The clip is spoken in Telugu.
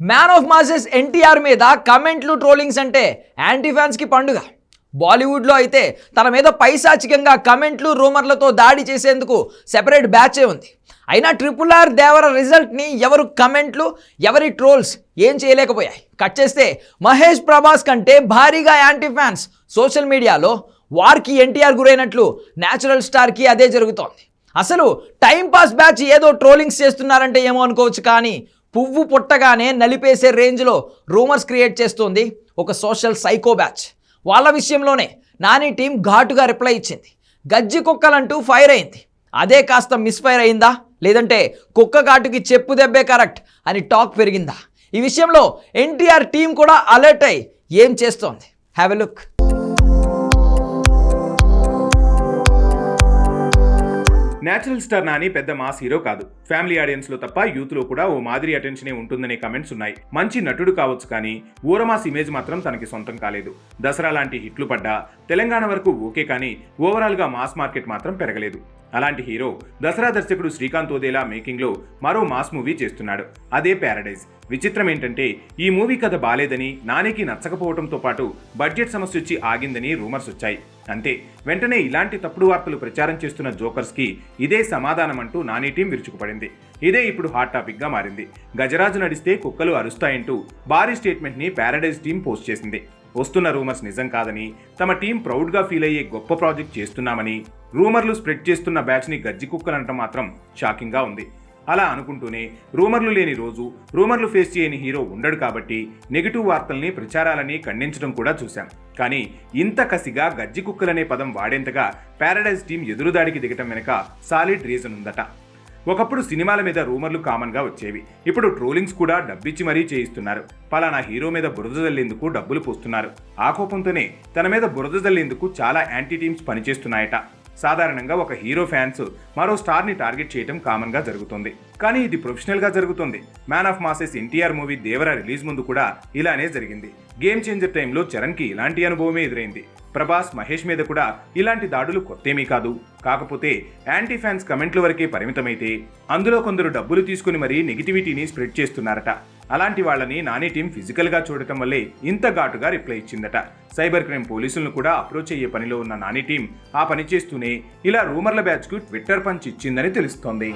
మ్యాన్ ఆఫ్ మాసెస్ ఎన్టీఆర్ మీద కమెంట్లు ట్రోలింగ్స్ అంటే యాంటీ ఫ్యాన్స్కి పండుగ. బాలీవుడ్లో అయితే తన మీద పైశాచికంగా కమెంట్లు రూమర్లతో దాడి చేసేందుకు సెపరేట్ బ్యాచే ఉంది. అయినా ట్రిపుల్ ఆర్ దేవర రిజల్ట్ని ఎవరు కమెంట్లు ఎవరి ట్రోల్స్ ఏం చేయలేకపోయాయి. కట్ చేస్తే మహేష్ ప్రభాస్ కంటే భారీగా యాంటీ ఫ్యాన్స్ సోషల్ మీడియాలో వార్కి ఎన్టీఆర్ గురైనట్లు న్యాచురల్ స్టార్కి అదే జరుగుతోంది. అసలు టైంపాస్ బ్యాచ్ ఏదో ట్రోలింగ్స్ చేస్తున్నారంటే ఏమో అనుకోవచ్చు కానీ పువ్వు పుట్టగానే నలిపేసే రేంజ్లో రూమర్స్ క్రియేట్ చేస్తోంది ఒక సోషల్ సైకో బ్యాచ్. వాళ్ళ విషయంలోనే నాని టీం ఘాటుగా రిప్లై ఇచ్చింది. గజ్జి కుక్కలంటూ ఫైర్ అయింది. అదే కాస్త మిస్ఫైర్ అయిందా? లేదంటే కుక్క ఘాటుకి చెప్పు దెబ్బే కరెక్ట్ అని టాక్ పెరిగిందా? ఈ విషయంలో ఎన్టీఆర్ టీం కూడా అలర్ట్ అయి ఏం చేస్తోంది? Have a look natural star Nani పెద్ద మాస్ హీరో కాదు. ఫ్యామిలీ ఆడియన్స్లో తప్ప యూత్లో కూడా ఓ మాదిరి అటెన్షనే ఉంటుందనే కమెంట్స్ ఉన్నాయి. మంచి నటుడు కావచ్చు కానీ ఊరమాస్ ఇమేజ్ మాత్రం తనకి సొంతం కాలేదు. దసరా లాంటి హిట్లు పడ్డా తెలంగాణ వరకు ఓకే కానీ ఓవరాల్గా మాస్ మార్కెట్ మాత్రం పెరగలేదు. అలాంటి హీరో దసరా దర్శకుడు శ్రీకాంత్ ఓదేలా మేకింగ్లో మరో మాస్ మూవీ చేస్తున్నాడు. అదే ప్యారడైజ్. విచిత్రం ఏంటంటే ఈ మూవీ కథ బాలేదని నానికి నచ్చకపోవడంతో పాటు బడ్జెట్ సమస్య వచ్చి ఆగిందని రూమర్స్ వచ్చాయి. అంతే. వెంటనే ఇలాంటి తప్పుడు వార్తలు ప్రచారం చేస్తున్న జోకర్స్కి ఇదే సమాధానం అంటూ నాని టీం విరుచుకుపడింది. ఇదే ఇప్పుడు హాట్ టాపిక్గా మారింది. గజరాజు నడిస్తే కుక్కలు అరుస్తాయంటూ భారీ స్టేట్మెంట్ని ప్యారడైజ్ టీం పోస్ట్ చేసింది. వస్తున్న రూమర్స్ నిజం కాదని తమ టీం ప్రౌడ్గా ఫీల్ అయ్యే గొప్ప ప్రాజెక్ట్ చేస్తున్నామని రూమర్లు స్ప్రెడ్ చేస్తున్న బ్యాచ్ని గజ్జి కుక్కలంటం మాత్రం షాకింగ్గా ఉంది. అలా అనుకుంటూనే రూమర్లు లేని రోజు రూమర్లు ఫేస్ చేయని హీరో ఉండడు కాబట్టి నెగిటివ్ వార్తల్ని ప్రచారాలని ఖండించడం కూడా చూశాం. కానీ ఇంత కసిగా గజ్జి కుక్కలనే పదం వాడేంతగా ప్యారడైజ్ టీం ఎదురుదాడికి దిగటం వెనుక సాలిడ్ రీజన్ ఉందట. ఒకప్పుడు సినిమాల మీద రూమర్లు కామన్గా వచ్చేవి. ఇప్పుడు ట్రోలింగ్స్ కూడా డబ్బిచ్చి మరీ చేయిస్తున్నారు. పలానా హీరో మీద బురద జల్లేందుకు డబ్బులు పోస్తున్నారు. ఆ కోపంతోనే తన మీద బురద జల్లేందుకు చాలా యాంటీ టీమ్స్ పనిచేస్తున్నాయట. సాధారణంగా ఒక హీరో ఫ్యాన్స్ మరో స్టార్ని టార్గెట్ చేయడం కామన్గా జరుగుతుంది. కానీ ఇది ప్రొఫెషనల్గా జరుగుతుంది. Man of masses NTR movie Devara release ముందు కూడా ఇలానే జరిగింది. గేమ్ చేంజర్ టైంలో చరణ్కి ఇలాంటి అనుభవమే ఎదురైంది. ప్రభాస్ మహేష్ మీద కూడా ఇలాంటి దాడులు కొత్తేమీ కాదు. కాకపోతే యాంటీ ఫ్యాన్స్ కమెంట్ల వరకే పరిమితమైతే అందులో కొందరు డబ్బులు తీసుకుని మరీ నెగిటివిటీని స్ప్రెడ్ చేస్తున్నారట. అలాంటి వాళ్ళని నాని టీం ఫిజికల్గా చూడటం వల్లే ఇంత ఘాటుగా రిప్లై ఇచ్చిందట. సైబర్ క్రైమ్ పోలీసులను కూడా అప్రోచ్ అయ్యే పనిలో ఉన్న నాని టీం ఆ పని చేస్తూనే ఇలా రూమర్ల బ్యాచ్కు ట్విట్టర్ పంచ్ ఇచ్చిందని తెలుస్తోంది.